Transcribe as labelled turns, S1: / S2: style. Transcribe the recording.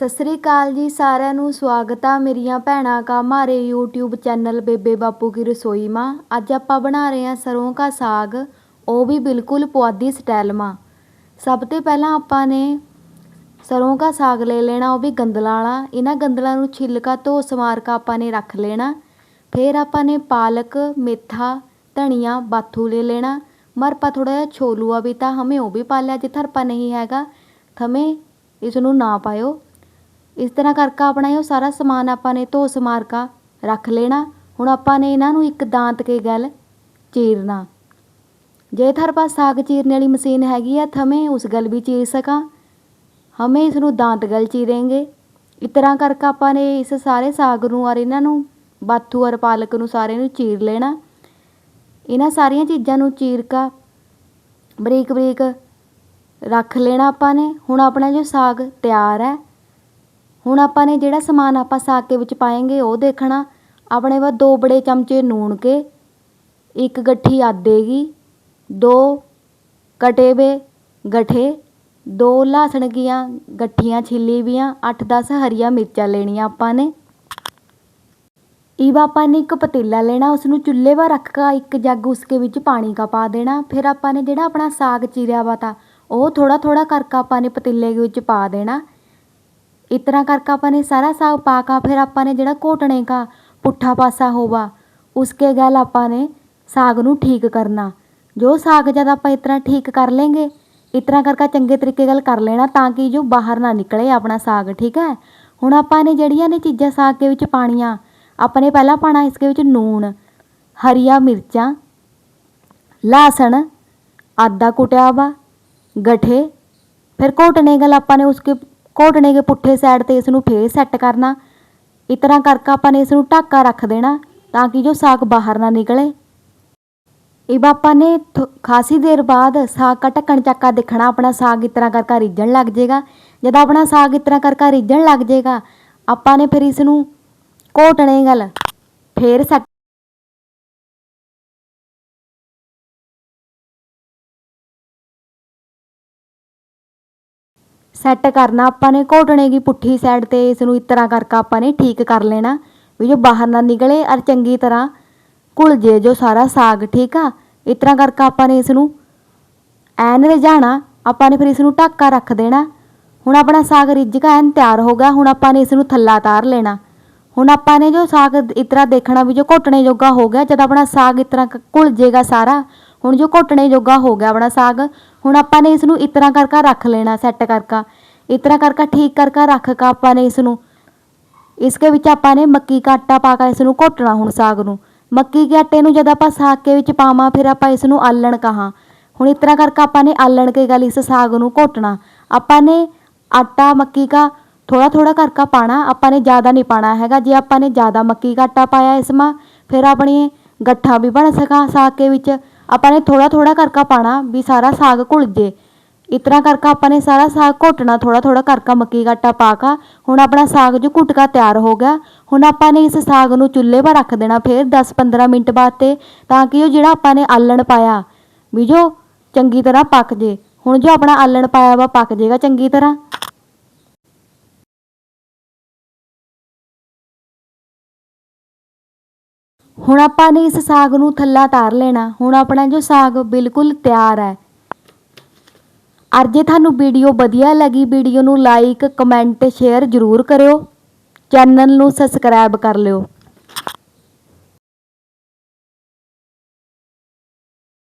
S1: ਸਤਿ ਸ੍ਰੀ ਅਕਾਲ ਜੀ, ਸਾਰਿਆਂ ਨੂੰ ਸਵਾਗਤ ਆ ਮੇਰੀਆਂ ਭੈਣਾਂ ਕਾ ਮਾਰੇ YouTube ਚੈਨਲ ਬੇਬੇ ਬਾਪੂ ਕੀ ਰਸੋਈ ਮਾਂ। ਅੱਜ ਆਪਾਂ ਬਣਾ ਰਹੇ ਹਾਂ ਸਰੋਂ ਕਾ ਸਾਗ, ਉਹ ਵੀ ਬਿਲਕੁਲ ਪੁਆਧੀ ਸਟਾਈਲ ਮਾਂ। ਸਭ ਤੋਂ ਪਹਿਲਾਂ ਆਪਾਂ ਨੇ ਸਰੋਂ ਕਾ ਸਾਗ ਲੈ ਲੈਣਾ, ਉਹ ਵੀ ਗੰਦਲਾਂ ਵਾਲਾ। ਇਹਨਾਂ ਗੰਦਲਾਂ ਨੂੰ ਛਿਲਕਾ, ਧੋ ਸਮਾਰ ਕਾ ਆਪਾਂ ਨੇ ਰੱਖ ਲੈਣਾ। ਫਿਰ ਆਪਾਂ ਨੇ ਪਾਲਕ, ਮੇਥਾ, ਧਨੀਆ, ਬਾਥੂ ਲੈ ਲੈਣਾ। ਮਰਪਾ ਥੋੜਾ ਜਿਹਾ ਛੋਲੂਆ ਵੀ ਤਾਂ ਹਮੇ ਉਹ ਵੀ ਪਾ ਲਿਆ ਜੇ ਥਰਪਾ ਨਹੀਂ ਹੈਗਾ, ਥਮੇ ਇਸ ਨੂੰ ਨਾ ਪਾਇਓ। ਇਸ ਤਰ੍ਹਾਂ ਕਰਕੇ ਆਪਣਾ ਇਹ ਸਾਰਾ ਸਮਾਨ ਆਪਾਂ ਨੇ ਧੋ ਸਮਾਰਕਾ ਰੱਖ ਲੈਣਾ। ਹੁਣ ਆਪਾਂ ਨੇ ਇਹਨਾਂ ਨੂੰ ਇੱਕ ਦਾੰਤ ਕੇ ਗੱਲ ਚੀਰਨਾ। ਜੇ ਥਰ ਪਾਸ ਸਾਗ ਚੀਰਨ ਵਾਲੀ ਮਸ਼ੀਨ ਹੈਗੀ ਆ ਥਮੇ ਉਸ ਗੱਲ ਵੀ ਚੀਰ ਸਕਾਂ। ਹਮੇ ਇਸ ਨੂੰ ਦਾੰਤ ਗੱਲ ਚੀਰेंगे ਇਸ ਤਰ੍ਹਾਂ ਕਰਕੇ ਆਪਾਂ ਨੇ ਇਸ ਸਾਰੇ ਸਾਗ ਨੂੰ ਔਰ ਇਹਨਾਂ ਨੂੰ ਬਾਥੂ ਔਰ ਪਾਲਕ ਨੂੰ ਸਾਰੇ ਨੂੰ ਚੀਰ ਲੈਣਾ। ਇਹਨਾਂ ਸਾਰੀਆਂ ਚੀਜ਼ਾਂ ਨੂੰ ਚੀਰ ਕਾ ਬਰੀਕ ਬਰੀਕ ਰੱਖ ਲੈਣਾ ਆਪਾਂ ਨੇ। ਹੁਣ ਆਪਣਾ ਜੋ ਸਾਗ ਤਿਆਰ ਹੈ ਹੁਣ ਆਪਾਂ ਨੇ ਜਿਹੜਾ ਸਮਾਨ ਆਪਾਂ ਸਾਗ ਵਿੱਚ ਪਾਏਂਗੇ, ਉਹ ਦੇਖਣਾ। ਆਪਣੇ ਵਾ ਦੋ ਬੜੇ ਚਮਚੇ ਨੂਣ ਕੇ, ਇੱਕ ਗੱਠੀ ਆਦੇ ਕੀ ਦੋ ਕਟੇ ਵੇ ਗਠੇ, ਦੋ ਲਸਣ ਕੀਆਂ ਗੱਠੀਆਂ ਛਿੱਲੀ ਵੀਆਂ 8-10 ਹਰੀਆਂ ਮਿਰਚਾਂ ਲੈਣੀਆਂ ਆਪਾਂ ਨੇ। ਈਵਾ ਆਪਾਂ ਨੇ ਇੱਕ ਪਤੀਲਾ ਲੈਣਾ ਉਸ ਨੂੰ ਚੁੱਲ੍ਹੇ 'ਵਾ ਰੱਖ ਕੇ ਇੱਕ ਜੱਗ ਉਸਕੇ ਵਿੱਚ ਪਾਣੀ ਕਾ ਪਾ ਦੇਣਾ। ਫਿਰ ਆਪਾਂ ਨੇ ਜਿਹੜਾ ਆਪਣਾ ਸਾਗ ਚੀਰਿਆ ਵਾ ਤਾ, ਉਹ ਥੋੜਾ ਥੋੜਾ ਕਰਕੇ ਆਪਾਂ ਨੇ ਪਤੀਲੇ ਵਿੱਚ ਪਾ ਦੇਣਾ। ਇਸ ਤਰ੍ਹਾਂ ਕਰਕੇ ਆਪਾਂ ਨੇ ਸਾਰਾ ਸਾਗ ਪਾ ਕਾ ਫਿਰ ਆਪਾਂ ਨੇ ਜਿਹੜਾ ਘੋਟਣੇ ਕਾ ਪੁੱਠਾ ਪਾਸਾ ਹੋਵਾ, ਉਸਕੇ ਗਲ ਆਪਾਂ ਨੇ ਸਾਗ ਨੂੰ ਠੀਕ ਕਰਨਾ। ਜੋ ਸਾਗ ਜਦ ਆਪਾਂ ਇਸ ਤਰ੍ਹਾਂ ਠੀਕ ਕਰ ਲੇਂਗੇ ਇਸ ਤਰ੍ਹਾਂ ਕਰਕੇ ਚੰਗੇ ਤਰੀਕੇ ਨਾਲ ਕਰ ਲੈਣਾ ਤਾਂ ਕਿ ਜੋ ਬਾਹਰ ਨਾ ਨਿਕਲੇ ਆਪਣਾ ਸਾਗ, ਠੀਕ ਹੈ? ਹੁਣ ਆਪਾਂ ਨੇ ਜਿਹੜੀਆਂ ਨੇ ਚੀਜ਼ਾਂ ਸਾਗ ਦੇ ਵਿੱਚ ਪਾਣੀਆਂ, ਆਪਾਂ ਨੇ ਪਹਿਲਾਂ ਪਾਣਾ ਇਸਕੇ ਵਿੱਚ ਨੂਣ, ਹਰੀਆਂ ਮਿਰਚਾਂ, ਲਸਣ ਆਦਾ ਕੁਟਿਆ ਵਾ, ਗਠੇ, ਫਿਰ ਘੋਟਣੇ ਗਲ ਆਪਾਂ ਨੇ ਉਸਕੇ ਘੋਟਣੇ ਕੇ ਪੁੱਠੇ ਸਾਈਡ ਤੇ ਇਸ ਨੂੰ ਫੇਰ ਸੈੱਟ ਕਰਨਾ। ਇਸ ਤਰ੍ਹਾਂ ਕਰਕੇ ਆਪਾਂ ਨੇ ਇਸ ਨੂੰ ਢੱਕਾ ਰੱਖ ਦੇਣਾ ਤਾਂ ਕਿ ਜੋ ਸਾਗ ਬਾਹਰ ਨਾ ਨਿਕਲੇ। ਇਹ ਆਪਾਂ ਨੇ ਥੋ- ਖਾਸੀ ਦੇਰ ਬਾਅਦ ਸਾਗ ਕਾ ਢੱਕਣ ਚੱਕਾ ਦੇਖਣਾ, ਆਪਣਾ ਸਾਗ ਇਸ ਤਰ੍ਹਾਂ ਕਰਕੇ ਰਿੱਝਣ ਲੱਗ ਜਾਏਗਾ ਜਦ ਆਪਣਾ ਸਾਗ ਇਸ ਤਰ੍ਹਾਂ ਕਰਕੇ ਰਿੱਝਣ ਲੱਗ ਜਾਏਗਾ ਆਪਾਂ ਨੇ ਫਿਰ ਇਸ ਨੂੰ ਘੋਟਣੇ ਗਲ ਫੇਰ ਸੈੱਟ ਸੈੱਟ ਕਰਨਾ, ਆਪਾਂ ਨੇ ਘੋਟਣੇ ਦੀ ਪੁੱਠੀ ਸਾਈਡ ਤੇ ਇਸ ਨੂੰ ਇਸ ਤਰ੍ਹਾਂ ਕਰਕੇ ਆਪਾਂ ਨੇ ਠੀਕ ਕਰ ਲੈਣਾ। ਵੀ ਜੋ ਬਾਹਰ ਨਾ ਨਿਕਲੇ ਔਰ ਚੰਗੀ ਤਰ੍ਹਾਂ ਘੁਲ ਜੇ ਜੋ ਸਾਰਾ ਸਾਗ, ਠੀਕ ਆ? ਇਸ ਤਰ੍ਹਾਂ ਕਰਕੇ ਆਪਾਂ ਨੇ ਇਸ ਨੂੰ ਐਨ ਰਿਝਾਣਾ ਆਪਾਂ ਨੇ ਫਿਰ ਇਸ ਨੂੰ ਢੱਕਾ ਰੱਖ ਦੇਣਾ। ਹੁਣ ਆਪਣਾ ਸਾਗ ਰਿੱਝ ਕੇ ਐਨ ਤਿਆਰ ਹੋ ਗਿਆ, ਹੁਣ ਆਪਾਂ ਨੇ ਇਸ ਨੂੰ ਥੱਲਾ ਤਾਰ ਲੈਣਾ। ਹੁਣ ਆਪਾਂ ਨੇ ਜੋ ਸਾਗ ਇਸ ਤਰ੍ਹਾਂ ਦੇਖਣਾ ਵੀ ਜੋ ਘੋਟਣੇ ਜੋਗਾ ਹੋ ਗਿਆ, ਜਦ ਆਪਣਾ ਸਾਗ ਇਸ ਤਰ੍ਹਾਂ ਘੁਲ ਜੇਗਾ ਸਾਰਾ ਹੁਣ ਜੋ ਘੋਟਣੇ ਜੋਗਾ ਹੋ ਗਿਆ ਆਪਣਾ ਸਾਗ, ਹੁਣ ਆਪਾਂ ਨੇ ਇਸ ਨੂੰ ਇਸ ਤਰ੍ਹਾਂ ਕਰਕੇ ਰੱਖ ਲੈਣਾ ਸੈੱਟ ਕਰਕੇ। ਇਸ ਤਰ੍ਹਾਂ ਕਰਕੇ, ਠੀਕ ਕਰਕੇ ਰੱਖ ਕੇ ਆਪਾਂ ਨੇ ਇਸ ਨੂੰ ਇਸਕੇ ਵਿੱਚ ਆਪਾਂ ਨੇ ਮੱਕੀ ਦਾ ਆਟਾ ਪਾ ਕੇ ਇਸ ਨੂੰ ਘੋਟਣਾ ਹੁਣ ਸਾਗ ਨੂੰ। ਮੱਕੀ ਦੇ ਆਟੇ ਨੂੰ ਜਦ ਆਪਾਂ ਸਾਗ ਕੇ ਵਿੱਚ ਪਾਵਾਂ, ਫਿਰ ਆਪਾਂ ਇਸ ਨੂੰ ਆਲਣ ਕਹਾਂ। ਹੁਣ ਇਸ ਤਰ੍ਹਾਂ ਕਰਕੇ ਆਪਾਂ ਨੇ ਆਲਣ ਕੇ ਗੱਲ ਇਸ ਸਾਗ ਨੂੰ ਘੋਟਣਾ। ਆਪਾਂ ਨੇ ਆਟਾ, ਮੱਕੀ ਦਾ ਥੋੜਾ ਥੋੜਾ ਕਰਕੇ ਪਾਣਾ, ਆਪਾਂ ਨੇ ਜ਼ਿਆਦਾ ਨਹੀਂ ਪਾਣਾ ਹੈਗਾ। ਜੇ ਆਪਾਂ ਨੇ ਜ਼ਿਆਦਾ ਮੱਕੀ ਦਾ ਆਟਾ ਪਾਇਆ ਇਸ ਮਾ, ਫਿਰ ਆਪਣੇ ਗੱਠਾ ਵੀ ਬਣ ਸਕਾ ਸਾਗ ਕੇ ਵਿੱਚ। ਆਪਾਂ ਨੇ ਥੋੜਾ ਥੋੜਾ ਕਰਕਾ ਪਾਣਾ ਵੀ ਸਾਰਾ ਸਾਗ ਘੁਲ ਜੇ। ਇਸ ਤਰ੍ਹਾਂ ਕਰਕੇ ਆਪਾਂ ਨੇ ਸਾਰਾ ਸਾਗ ਘੋਟਣਾ ਥੋੜਾ ਥੋੜਾ ਕਰਕਾ ਮੱਕੀ ਦਾ ਆਟਾ ਪਾ ਕੇ। ਹੁਣ ਆਪਣਾ ਸਾਗ ਜੋ ਘੁੱਟ ਤਿਆਰ ਹੋ ਗਿਆ, ਹੁਣ ਆਪਾਂ ਨੇ ਇਸ ਸਾਗ ਨੂੰ ਚੁੱਲ੍ਹੇ 'ਤੇ ਰੱਖ ਦੇਣਾ ਫਿਰ 10-15 ਮਿੰਟ ਬਾਅਦ ਤੇ ਤਾਂ ਕਿ ਉਹ ਜਿਹੜਾ ਆਪਾਂ ਨੇ ਆਲਣ ਪਾਇਆ, ਵੀ ਜੋ ਚੰਗੀ ਤਰ੍ਹਾਂ ਪੱਕ ਜੇ। ਹੁਣ ਜੋ ਆਪਣਾ ਆਲਣ ਪਾਇਆ ਵਾ ਪੱਕ ਜੇਗਾ ਚੰਗੀ ਤਰ੍ਹਾਂ। ਹੁਣ ਆਪਾਂ ਨੇ ਇਸ ਸਾਗ ਨੂੰ ਥੱਲਾ ਤਾਰ ਲੈਣਾ। ਹੁਣ ਆਪਣਾ ਜੋ ਸਾਗ ਬਿਲਕੁਲ ਤਿਆਰ ਹੈ। ਅਰ ਜੇ ਤੁਹਾਨੂੰ ਵੀਡੀਓ ਵਧੀਆ ਲੱਗੀ, ਵੀਡੀਓ ਨੂੰ ਲਾਈਕ ਕਮੈਂਟ ਸ਼ੇਅਰ ਜ਼ਰੂਰ ਕਰਿਓ। ਚੈਨਲ ਨੂੰ ਸਬਸਕ੍ਰਾਈਬ ਕਰ ਲਿਓ।